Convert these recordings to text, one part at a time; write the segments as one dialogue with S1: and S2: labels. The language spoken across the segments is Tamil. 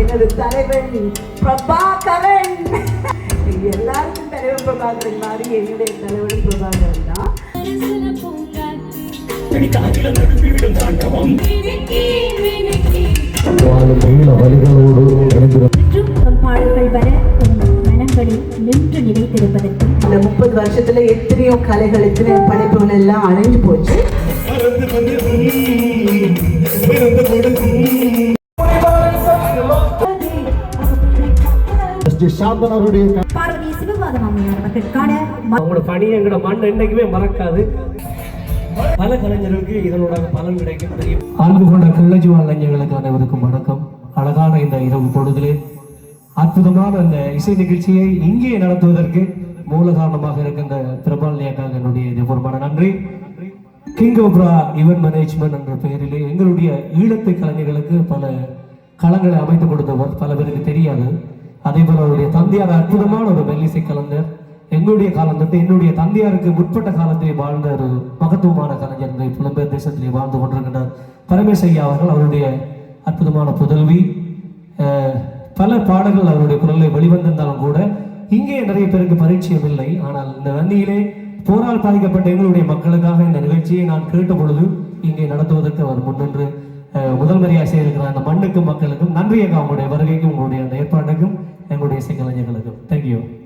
S1: எனது தலைவன் பிரபாகரன். எல்லாருக்கும் தலைவன் பிரபாகரன் மாதிரி என்னுடைய தலைவன் பிரபாகரன் தான்.
S2: பாடல்கள் வர மனங்களில் நின்று
S1: இந்த முப்பது வருஷத்துல எத்தனையோ கலைகள் எத்தனையோ படைப்புகள் எல்லாம் அழிஞ்சு போச்சு.
S3: எஸ் டி சாந்தன் அவருடைய
S2: பார்வதி சிவபாதம் அம்மையார் அவர்களுக்கான
S4: அவங்களோட பணி எங்களோட மண் என்னைக்குமே மறக்காது. பல கலைஞர்களுக்கு இதனோட பலன் கிடைக்கும் தெரியும் அன்பு கொண்ட கிள்ளஜுவால் இளைஞர்களுக்கு அனைவருக்கும் வணக்கம். அழகான இந்த இரவு பொழுதிலே அற்புதமான இந்த இசை நிகழ்ச்சியை இங்கே நடத்துவதற்கு மூல காரணமாக இருக்கின்ற பிரபால் இயக்காக என்னுடைய இதயபூர்வமான நன்றி. கிங் ஓப்ரா ஈவென்ட் மேனேஜ்மெண்ட் என்ற பெயரிலே எங்களுடைய ஈழத்து கலைஞர்களுக்கு பல களங்களை அமைத்து கொடுத்தவர் பல பேருக்கு தெரியாது. அதே போல அவருடைய தந்தையார் அற்புதமான ஒரு மெல்லிசை கலைஞர். எங்களுடைய காலம் தொட்டு என்னுடைய தந்தையாருக்கு முற்பட்ட காலத்திலே வாழ்ந்த ஒரு மகத்துவமான கலைஞர் புலம்பெயர் தேசத்திலே வாழ்ந்து கொண்டிருக்கின்றார். பரமேசையா ஐயா அவர்கள் அவருடைய அற்புதமான புதல்வி. பல பாடல்கள் அவருடைய குரலில் வெளிவந்திருந்தாலும் கூட இங்கே நிறைய பேருக்கு பரிச்சயம் இல்லை. ஆனால் இந்த வன்னியிலே போரால் பாதிக்கப்பட்ட எங்களுடைய மக்களுக்காக இந்த நிகழ்ச்சியை நான் கேட்ட பொழுது இங்கே நடத்துவதற்கு அவர் முன்னின்று அஹ், முதல் முறையாக செய்திருக்கிறார். அந்த மண்ணுக்கும் மக்களுக்கும் நன்றியாக உங்களுடைய வருகைக்கும் உங்களுடைய அந்த ஏற்பாட்டுக்கும். எங்களுடைய இசைக்கலைஞர்களுக்கும் தேங்க்யூ
S5: துதிக்கை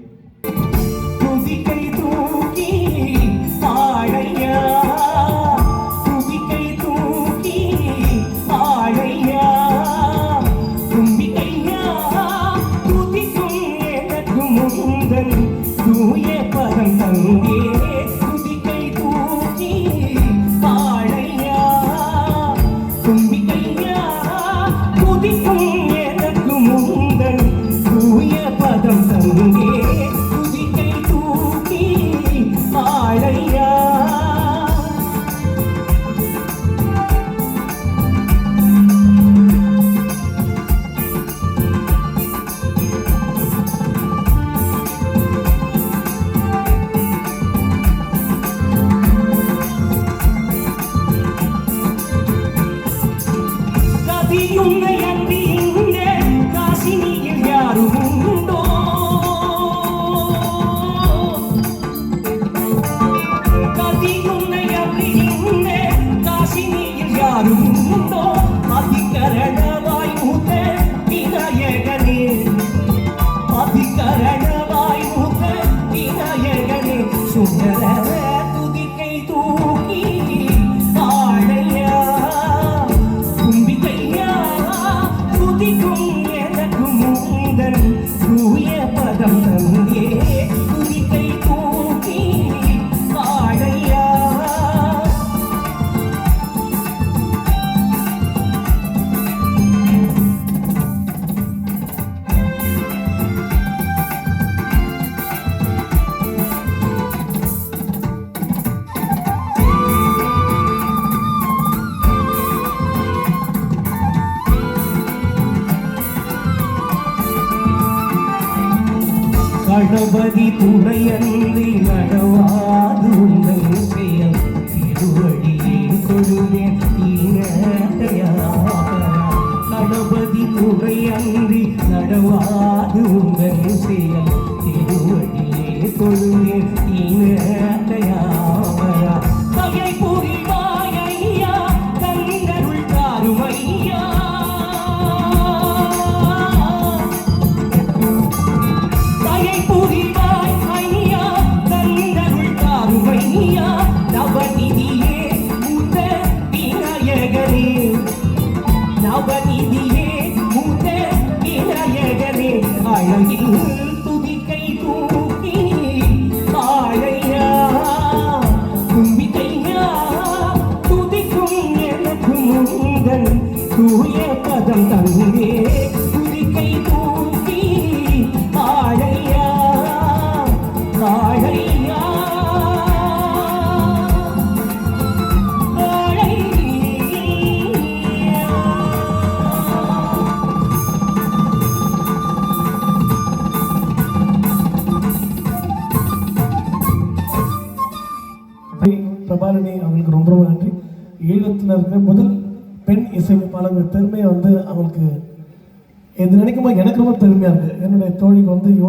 S5: கணபதி துறையன்றி நடவாது உங்கள் பெயர் திருவடியே கொடுமே கணபதி துறையன்றி நடவாது உங்கள் செயல் திருவடியே கொடுமே அழகில்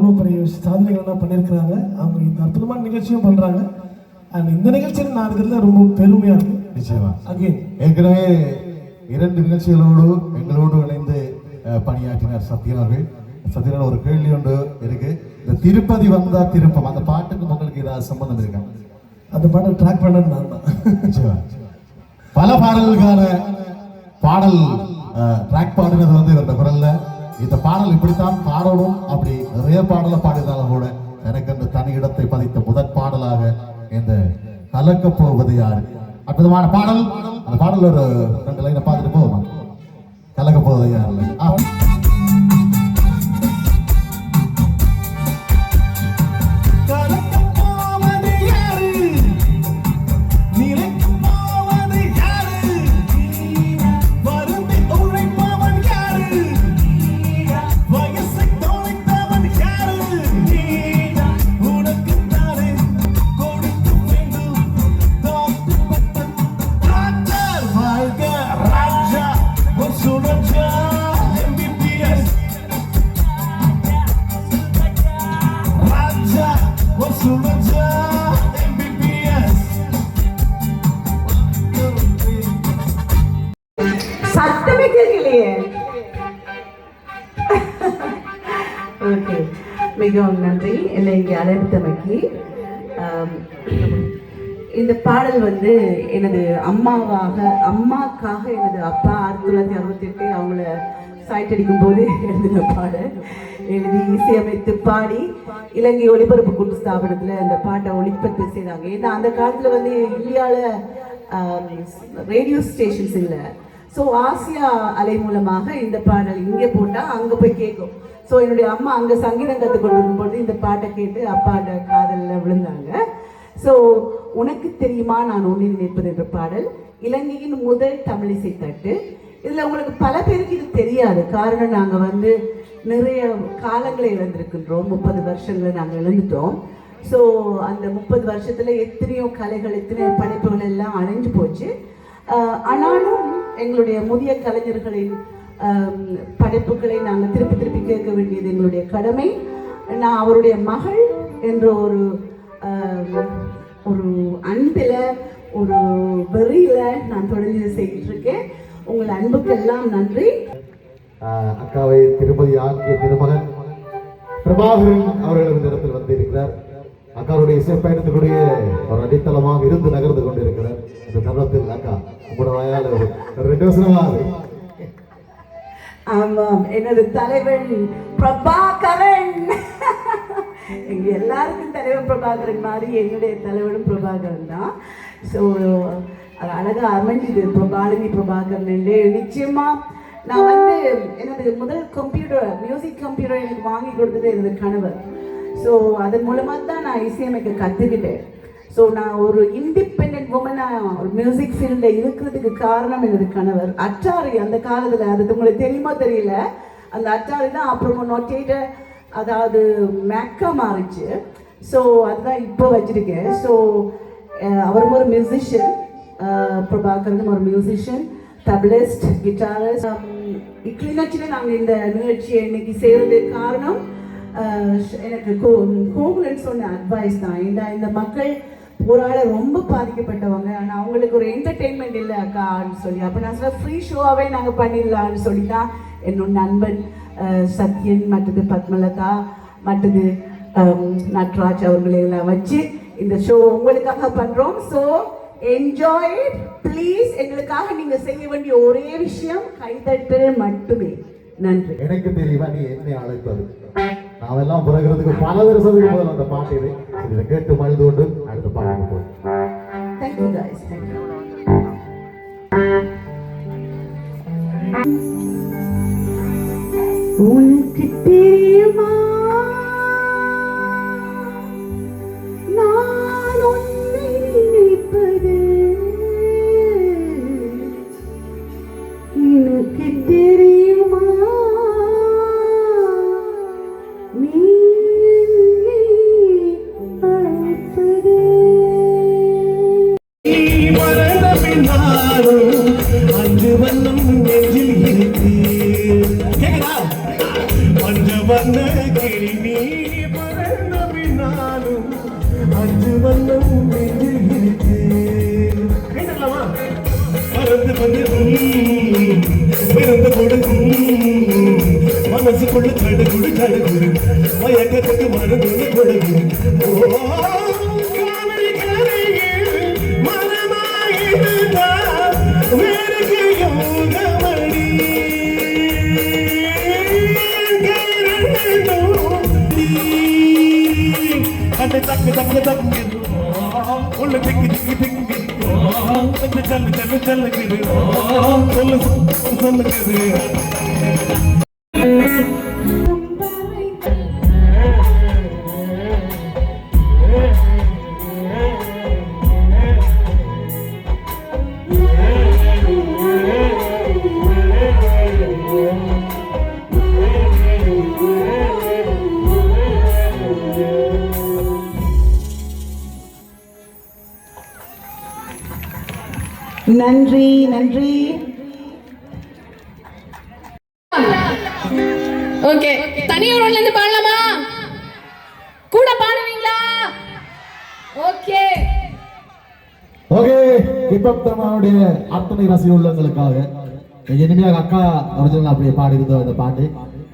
S6: இவ்வளோ பெரிய சாதனைகள்லாம் பண்ணியிருக்கிறாங்க அவங்க இந்த அற்புதமான நிகழ்ச்சியும் பண்ணுறாங்க அண்ட் இந்த நிகழ்ச்சியில் நான் இருக்கிறதுல ரொம்ப பெருமையாக இருக்கு.
S3: நிச்சயமா.
S6: அகெயின்
S3: ஏற்கனவே இரண்டு நிகழ்ச்சிகளோடு எங்களோடு இணைந்து பணியாற்றினார் சத்யன் அவர்கள். சத்யன் ஒரு கேள்வி ஒன்று இருக்கு. இந்த திருப்பதி வந்தா திருப்பம் அந்த பாட்டுக்கு உங்களுக்கு ஏதாவது சம்பந்தம் இருக்கா?
S6: அந்த பாட்டை ட்ராக் பண்ணது நான் தான்.
S3: பல பாடல்களுக்கான பாடல் ட்ராக் பாடினது வந்து இவருடைய குரல்ல. இந்த பாடல் இப்படித்தான் பாடணும் அப்படி நிறைய பாடலை பாடினாலும் கூட எனக்கு அந்த தனி இடத்தை பதித்த முதற் பாடலாக இந்த கலக்க போவது யாரு? அற்புதமான பாடல். அந்த பாடல் ஒரு ரெண்டு லைனை பார்த்துட்டு போவோம்? கலக்க போவது யாரு?
S1: வந்து எனது அம்மாவாக அம்மாக்காக எனது அப்பா ஆயிரத்தி தொள்ளாயிரத்தி அறுபத்தி எட்டு அவங்கள சாய்ட்டடிக்கும் போது எழுதின பாட எழுதி இசையமைத்து பாடி இலங்கை ஒளிபரப்பு கூட்டு ஸ்தாபனத்தில் அந்த பாட்டை ஒளிபரப்பு செய்தாங்க. ஏன்னா அந்த காலத்தில் வந்து இந்தியாவில் ரேடியோ ஸ்டேஷன்ஸ் இல்லை. ஸோ ஆசியா அலை மூலமாக இந்த பாடல் இங்கே போட்டால் அங்கே போய் கேட்கும். ஸோ என்னுடைய அம்மா அங்கே சங்கீதம் கற்றுக்கொண்டு பொழுது இந்த பாட்டை கேட்டு அப்பாட்ட காதலில் விழுந்தாங்க. ஸோ உனக்கு தெரியுமா நான் ஒன்றில் நினைப்பது என்ற பாடல்? இலங்கையின் முதல் தமிழிசை தட்டு இதில் உங்களுக்கு பல பேருக்கு இது தெரியாது. காரணம் நாங்கள் வந்து நிறைய காலங்களை இழந்திருக்கின்றோம். முப்பது வருஷங்களை நாங்கள் இழந்துட்டோம். ஸோ அந்த முப்பது வருஷத்தில் எத்தனையோ கலைகள் எத்தனையோ படைப்புகள் எல்லாம் அழிஞ்சு போச்சு. ஆனாலும் எங்களுடைய முதிய கலைஞர்களின் படைப்புகளை நாங்கள் திருப்பி திருப்பி கேட்க வேண்டியது எங்களுடைய கடமை. நான் அவருடைய மகள் என்ற ஒரு ஒரு அன்பில் ஒரு வெறியில் நான் தொடர்ந்து இருக்கேன் உங்கள் அன்புக்கெல்லாம் நன்றி.
S3: அக்காவை திருப்பதி ஆக்கிய திருமகன் பிரபாகரன் அவர்கள் இந்த இடத்தில் வந்திருக்கிறார். அக்காவுடைய இசை பயணத்துக்குரிய ஒரு அடித்தளமாக இருந்து நகர்ந்து கொண்டிருக்கிறார். இந்த தருணத்தில் அக்கா உங்களோட வயால ரெண்டு வருஷமா ஆகுது.
S1: ஆமாம் எனது தலைவன் பிரபாகரன். எல்லாருக்கும் தலைவர் பிரபாகரன் மாதிரி என்னுடைய தலைவரும் பிரபாகரன் தான். ஸோ அது அழகா அமைஞ்சுது. பிரபாலினி பிரபாகரன் என்று நிச்சயமாக நான் வந்து எனது முதல் கம்ப்யூட்டர் மியூசிக் கம்ப்யூட்டர் எனக்கு வாங்கி கொடுத்தது எனது கணவர். ஸோ அதன் மூலமாக தான் நான் இசையமைக்க கற்றுக்கிட்டேன் ஸோ நான் ஒரு இண்டிபெண்ட் உமனாக ஒரு மியூசிக் ஃபீல்டில் இருக்கிறதுக்கு காரணம் எனது கணவர். அச்சாரி அந்த காலத்தில் அது உங்களுக்கு தெரியுமா தெரியல. அந்த அச்சாரி தான் அப்புறமா நொட்டேட்டர் அதாவது மேக்கா மாறிச்சு ஸோ அதுதான் இப்போ வச்சுருக்கேன். ஸோ அவரும் ஒரு மியூசிஷியன் பிரபாகரனும் ஒரு மியூசிஷியன் தபிலிஸ்ட் கிட்டாரிஸ்ட் கிளிநொச்சியில் நாங்கள் இந்த நிகழ்ச்சியை இன்னைக்கு செய்கிறது காரணம் எனக்கு கோ கோகுலன் சொன்ன அட்வைஸ் தான். ஏன்னா இந்த மக்கள் போராட ரொம்ப பாதிக்கப்பட்டவங்க. ஆனால் அவங்களுக்கு ஒரு என்டர்டெயின்மெண்ட் இல்லை அக்கான்னு சொல்லி. அப்போ நான் சொல்ல ஃப்ரீ ஷோவாகவே நாங்கள் பண்ணிடலான்னு சொல்லி தான் என்னோட நண்பன். சத்யன் மற்றது பத்மலதா மற்றது நட்ராஜ் அவர்களை எல்லாம் வச்சு இந்த ஷோ உங்களுக்காக பண்ணுறோம் ஸோ என்ஜாய் ப்ளீஸ் எங்களுக்காக நீங்கள் செய்ய வேண்டிய ஒரே விஷயம் கைதட்டல் மட்டுமே. நன்றி.
S3: எனக்கு தெரியுமா நீ என்னை அழைப்பது? நாமெல்லாம் பிறகுறதுக்கு பல வருஷத்துக்கு முதல்ல அந்த பாட்டு இது. கேட்டு மழுது கொண்டு அடுத்த பாட்டுக்கு போய்
S1: தேங்க்யூ guys. தேங்க்யூ உனக்கு
S6: பறந்து பிறந்து கொடு மனசுக்குள்ள கடுகுடு கடுகுடு மயக்கத்துக்கு மருந்து கொடுகு தக்கு தக்கு தக்கு. அந்த சல்லு சல்லு சல்லுக்குது சொல்லு சொல்லுக்குது
S1: நன்றி நன்றி.
S7: ஓகே தனி ரோல்ல இருந்து பாடலாமா? கூட பாடுவீங்களா? ஓகே
S3: ஓகே ஹிப்ஹப் தமிழனுடைய அத்தனை ரசி உள்ளங்களுக்காக இனிமையாக அக்கா ஒரிஜினல் அப்படியே பாடி இருந்தோம் இந்த பாட்டு.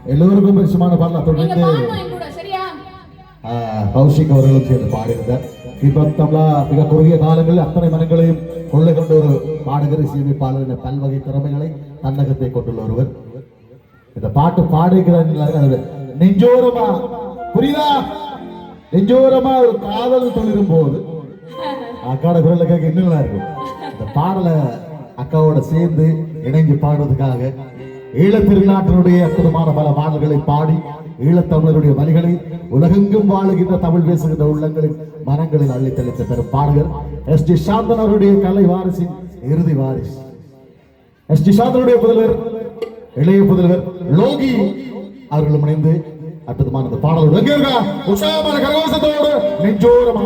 S3: எல்லோருக்கும் பெருசுமான பாடல
S7: நீங்க
S3: தொடர்ந்து
S7: பாடணும் என் கூட சரியா?
S3: ஆஹ், கௌஷிக் அவர்களும் சேர்ந்து பாடியிருந்தார் ஹிப்ஹப் தமிழா மிக குறுகிய காலங்களில் அத்தனை மனங்களையும் கொள்ளை கொண்ட ஒரு பாடகர் இசையமைப்பாளர் பல்வகை திறமைகளை தன்னகத்தை கொண்டுள்ள ஒருவர். இந்த பாட்டு பாடுகிறார் நெஞ்சோரமா புரியுதா? நெஞ்சோரமா ஒரு காதல் சொல்லிடும் போது அக்காவோட குரல்ல கேட்க இன்னும் நல்லா இருக்கும். இந்த பாடலை அக்காவோட சேர்ந்து இணைஞ்சு பாடுவதற்காக ஈழத் திருநாட்டினுடைய அற்புதமான பல பாடல்களை பாடி ஈழத்தமிழருடைய வரிகளை உலகெங்கும் வாழுகின்ற தமிழ் பேசுகின்ற உள்ளங்களின் மனங்களில் அள்ளி தெளித்த பெரும் பாடகர் எஸ் டி சாந்தன் அவருடைய கலை வாரிசின் இறுதி வாரிசு எஸ் டி சாந்தனுடைய புதல்வர் இளைய புதல்வர் லோகி அவர்களும் இணைந்து அற்புதமான இந்த பாடலோடு எங்க இருக்கா உற்சாகமான கரகோஷத்தோடு நெஞ்சோரமா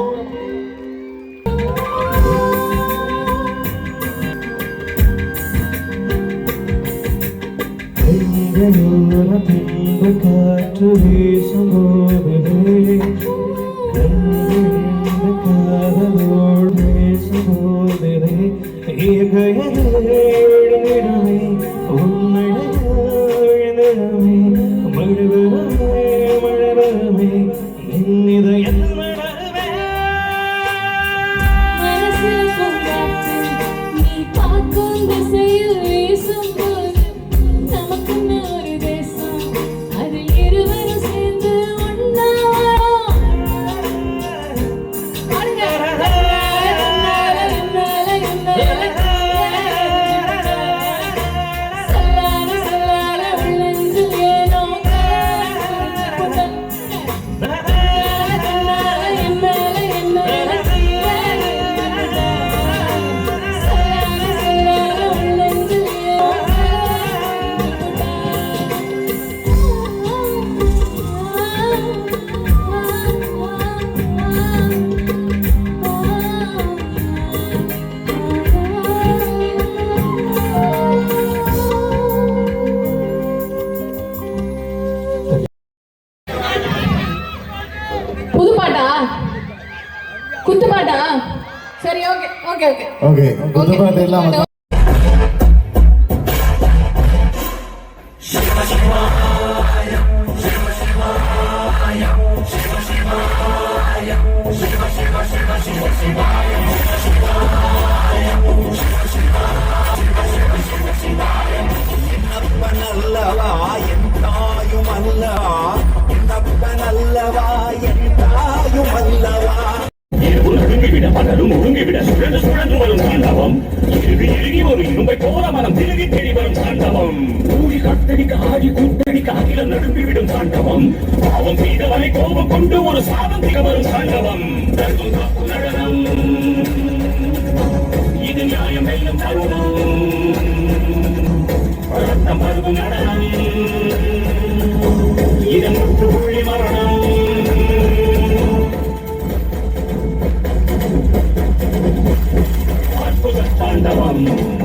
S7: Thank you. കാറ്റ് വീശുമോ കാതോട് വീശുമോ ഈ ஓகே.
S3: குத்துப்பாட்டு எல்லாம்
S8: இருள் ஒடுங்கிவிட பகலும் ஒடுங்கிவிட சுழன்று சுழன்று வரும் தாண்டவம். இறுகி இறுகி ஒரு இரும்பை போல மனம் திருகி தேடி வரும் தாண்டவம். கூடி கட்டடிக்க ஆடி கூட்டடிக்க அகிலம் நடுங்கிவிடும் தாண்டவம். பாவம் செய்தவனை கோபம் கொண்டு ஒரு சாதம் திக வரும் தாண்டவம். நடனம். இது நியாயம் வெல்லும் தருணம். ரத்தம் பருகும் நடனம். இதன் முற்றுப்புள்ளி மரணம். தாண்டவம்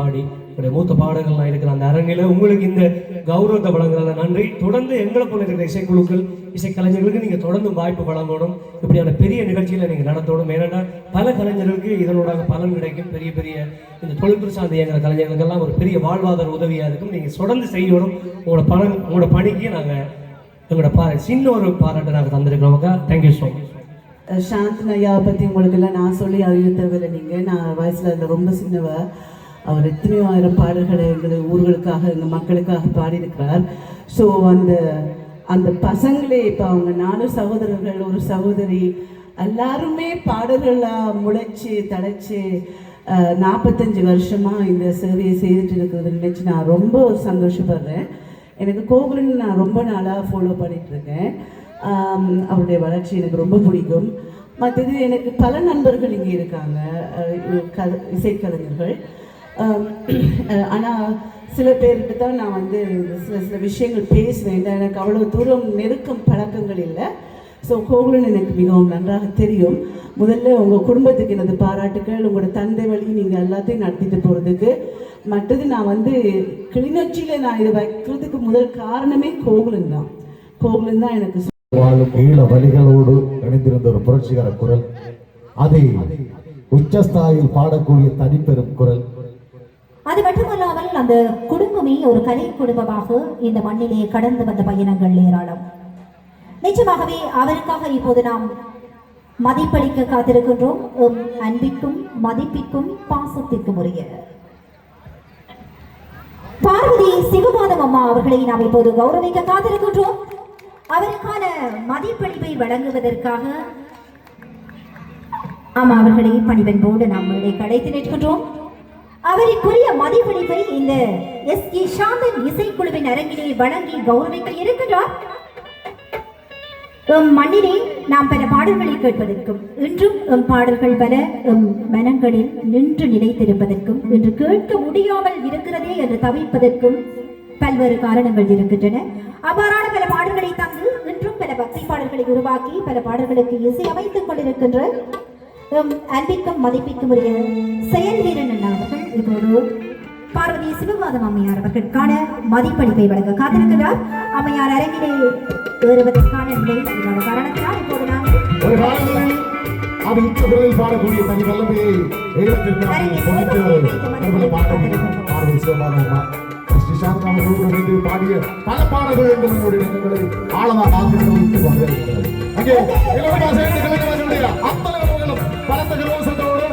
S5: பாடி உங்களுடைய மூத்த பாடகர்கள்லாம் இருக்கிற அந்த அரங்கில உங்களுக்கு இந்த
S4: கௌரவத்தை வழங்குறதுல நன்றி. தொடர்ந்து எங்களை போல இருக்கிற இசைக்குழுக்கள் இசைக்கலைஞர்களுக்கு நீங்கள் தொடர்ந்து வாய்ப்பு வழங்கணும். இப்படியான பெரிய நிகழ்ச்சிகளை நீங்கள் நடத்தணும். ஏன்னா பல கலைஞர்களுக்கு இதனோட பலன் கிடைக்கும். பெரிய பெரிய இந்த தொழில்துறை சார்ந்த இயங்குற கலைஞர்களுக்கெல்லாம் ஒரு பெரிய வாழ்வாதார உதவியாக இருக்கும். நீங்கள் தொடர்ந்து செய்யணும். உங்களோட பணம் உங்களோட பணிக்கு நாங்கள் எங்களோட பா சின்ன ஒரு பாராட்டை நாங்கள் தந்திருக்கிறோம் thank you so much
S1: Santhan பற்றி பற்றி உங்களுக்கெல்லாம் நான் சொல்லி அறிவிக்க தேவையில்லை நீங்கள் நான் வயசில் அதில் ரொம்ப சின்னவ. அவர் எத்தனையோ ஆயிரம் பாடல்களை எங்கள் ஊர்களுக்காக எங்கள் மக்களுக்காக பாடியிருக்கிறார். ஸோ அந்த அந்த பசங்களே இப்போ அவங்க நாலு சகோதரர்கள் ஒரு சகோதரி எல்லாருமே பாடல்களாக முளைச்சி தழைச்சி நாற்பத்தஞ்சு வருஷமாக இந்த சேவையை செய்துட்டு இருக்கிறது நினச்சி நான் ரொம்ப சந்தோஷப்படுறேன். எனக்கு கோகுலன் நான் ரொம்ப நாளாக ஃபாலோ பண்ணிகிட்ருக்கேன் அவருடைய வளர்ச்சி எனக்கு ரொம்ப பிடிக்கும். மற்றது எனக்கு பல நண்பர்கள் இங்கே இருக்காங்க. க இசைக்கலைஞர்கள். ஆனால் சில பேருக்கு தான் நான் வந்து சில சில விஷயங்கள் பேசுவேன். ஏன்னா எனக்கு அவ்வளோ தூரம் நெருக்கம் பழக்கங்கள் இல்லை. ஸோ கோகுலன் எனக்கு மிகவும் நன்றாக தெரியும். முதல்ல உங்கள் குடும்பத்துக்கு எனது பாராட்டுக்கள். உங்களோட தந்தை வழி நீங்கள் எல்லாத்தையும் நடத்திட்டு போகிறதுக்கு மற்றது நான் வந்து கிளிநொச்சியில் நான் இதை வைக்கிறதுக்கு முதல் காரணமே கோகுலன் தான். கோகுலன் தான் எனக்கு
S3: வாழும் ஈழ வழிகளோடு இணைந்திருந்த ஒரு புரட்சிகர குரல். அதை உச்சஸ்தாயில் பாடக்கூடிய தனிப்பெரும் குரல்.
S2: அது மட்டுமல்லாமல் அந்த குடும்பமே ஒரு கலை குடும்பமாக இந்த மண்ணிலே கடந்து வந்த பயணங்கள் ஏராளம். நிச்சயமாகவே அவருக்காக இப்போது நாம் மதிப்பளிக்க காத்திருக்கின்றோம். எம் அன்பிற்கும் மதிப்பிற்கும் பாசத்திற்கும் உரிய பார்வதி சிவபாதம் அம்மா அவர்களை நாம் இப்போது கௌரவிக்க காத்திருக்கின்றோம். அவருக்கான மதிப்பளிப்பை வழங்குவதற்காக ஆமா அவர்களை பணிவன்போடு நாம் மேடை கடைத்து நிற்கின்றோம். அவருக்குரிய மதிப்பளிப்பை இந்த எஸ் கே சாந்தன் இசைக்குழுவின் அரங்கிலே வழங்கி கௌரவிக்க இருக்கிறார் எம் மண்ணிலே நாம் பல பாடல்களை கேட்பதற்கும் இன்றும் எம் பாடல்கள் பல எம் மனங்களில் நின்று நிலைத்திருப்பதற்கும் இன்று கேட்க முடியாமல் இருக்கிறதே என்று தவிப்பதற்கும் பல்வேறு காரணங்கள் இருக்கின்றன. அவ்வாறான பல பாடல்களை தந்து இன்றும் பல பக்தி பாடல்களை உருவாக்கி பல பாடல்களுக்கு இசை அமைத்துக் கொண்டிருக்கின்ற எம் அன்பிற்கும் மதிப்பிற்கும் உரிய செயல் வீரன் அவர்கள் இப்போது பார்வதி சிவபாதம் அம்மையார் அவர்களுக்கான மதிப்பளிப்பை வழங்க காத்திருக்கிறார். அம்மையார் அரங்கிலே ஏறுவதற்கான நிலை காரணத்தினால் இப்போது நாங்கள்
S3: பாடக்கூடிய தனி வல்லமையை பாடிய பல பாடல்கள் எண்ணங்களை ஆழமாக ஆக்கிரமித்து கொண்டிருக்கிறது அங்கே இலவச பலத்த கரோசத்தோடு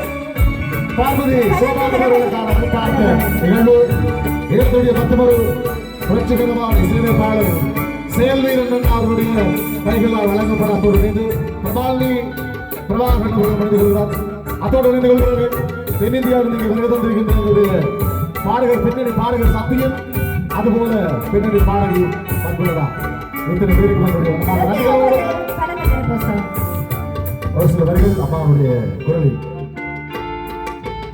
S3: பார்வதி சிவபாலம் அவர்களுக்கான முத்தாண்ட நிகழ்வு. இதனுடைய மற்றொரு புரட்சிகரமான இசையமைப்பாளர் செயல் வீரன் அவருடைய கைகளால் வழங்கப்பட அத்தோடு இணைந்து பிரபாலினி பிரபாகரன் அவர்கள் மனித கொள்கிறார். அத்தோடு இணைந்து கொள்கிறார்கள் தென்னிந்தியாவில் நீங்கள் வருகை தந்திருக்கின்ற எங்களுடைய பாடகர் பின்னணி பாடகர் சத்தியம் அதுபோல பின்னணி பாடகி பண்புள்ளதா இத்தனை பேருக்கு நம்முடைய மனமார்ந்த ஒரு சில வரிகள் அம்மாவுடைய குரலில்.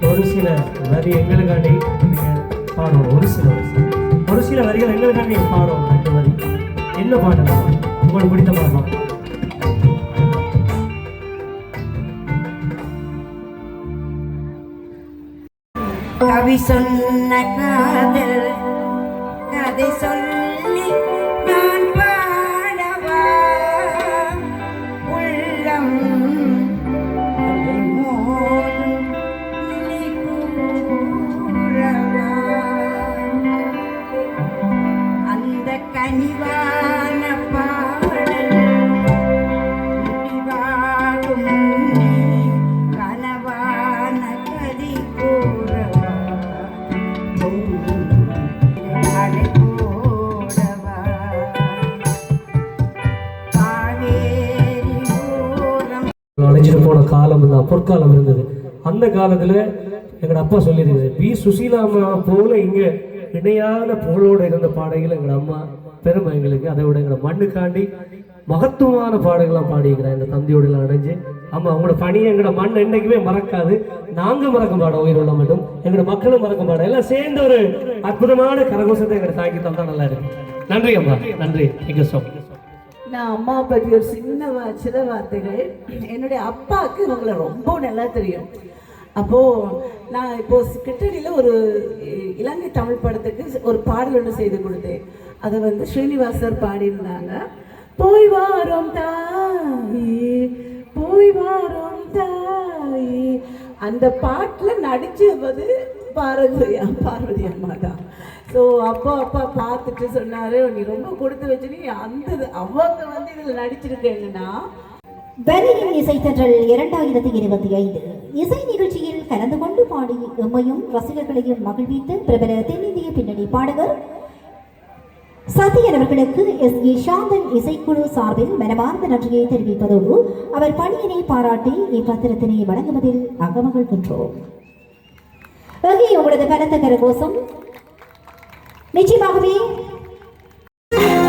S4: ஒரு சில வரி எங்களுக்காண்டி நீங்க பாடணும். ஒரு சில ஒரு சில வரிகள் எங்களுக்காண்டி பாடுவோம் பாடணும். ரெண்டு வரி. என்ன பாடலாம் உங்களுக்கு பிடித்த பாடலாம்
S9: கவி சொன்ன காதல் கதை
S4: சொன்ன போன பொற்காலம் இருந்தது. அந்த காலத்துல எங்களோட அப்பா சொல்லியிருக்காரு பி. சுசீலா அம்மா போல இங்கே இணையான புகழோடு இருந்த பாடல்கள் எங்கள் அம்மா பெருமை எங்களுக்கு. அதை விட எங்களோட மண்ணுக்காண்டி மகத்துவமான பாடல்களாக பாடியிருக்கிறேன் இந்த தந்தையோட எல்லாம் அடைஞ்சு ஆமா அவங்களோட பணியை எங்களோட மண் என்றைக்குமே மறக்காது. நாங்கள் மறக்க மாட்டோம் உயிர் உள்ள மட்டும். எங்களோட மக்களும் மறக்க மாட்டோம் எல்லாம் சேர்ந்த ஒரு அற்புதமான கரகோஷத்தை எங்களை தாக்கி தந்தால் நல்லா இருக்கு நன்றி அம்மா. நன்றி. தேங்க்யூ ஸோ
S1: நான் அம்மாவை பற்றி ஒரு சின்ன சில வார்த்தைகள். என்னுடைய அப்பாவுக்கு இவங்களை ரொம்ப நல்லா தெரியும். அப்போது நான் இப்போது கிட்டடியில் ஒரு இலங்கை தமிழ் படத்துக்கு ஒரு பாடல் ஒன்று செய்து கொடுத்தேன். அதை வந்து ஸ்ரீனிவாசர் பாடியிருந்தாங்க. போய் வாரோம் தாயே போய் வாரோம் தாயே. அந்த பாட்டில் நடிச்சது பார்வதி பார்வதி அம்மா தான் ஸோ அப்பா அப்பா பார்த்துட்டு சொன்னாரு. நீ ரொம்ப கொடுத்து வச்சு நீ அந்த அவங்க வந்து இதில் நடிச்சிருக்கேங்கன்னா
S2: வரியின் இசைத்தன்றல் இரண்டாயிரத்தி இருபத்தி ஐந்து இசை நிகழ்ச்சியில் கலந்து கொண்டு பாடி எம்மையும் ரசிகர்களையும் மகிழ்வித்த பிரபல தென்னிந்திய பின்னணி பாடகர் சத்யன் அவர்களுக்கு எஸ் ஏ சாந்தன் இசைக்குழு சார்பில் மனமார்ந்த நன்றியை தெரிவிப்பதோடு அவர் பணியினை பாராட்டி இப்பத்திரத்தினை வழங்குவதில் அகமகிழ்கின்றோம். எங்கே உங்களது கனத்த Mitch Barbie.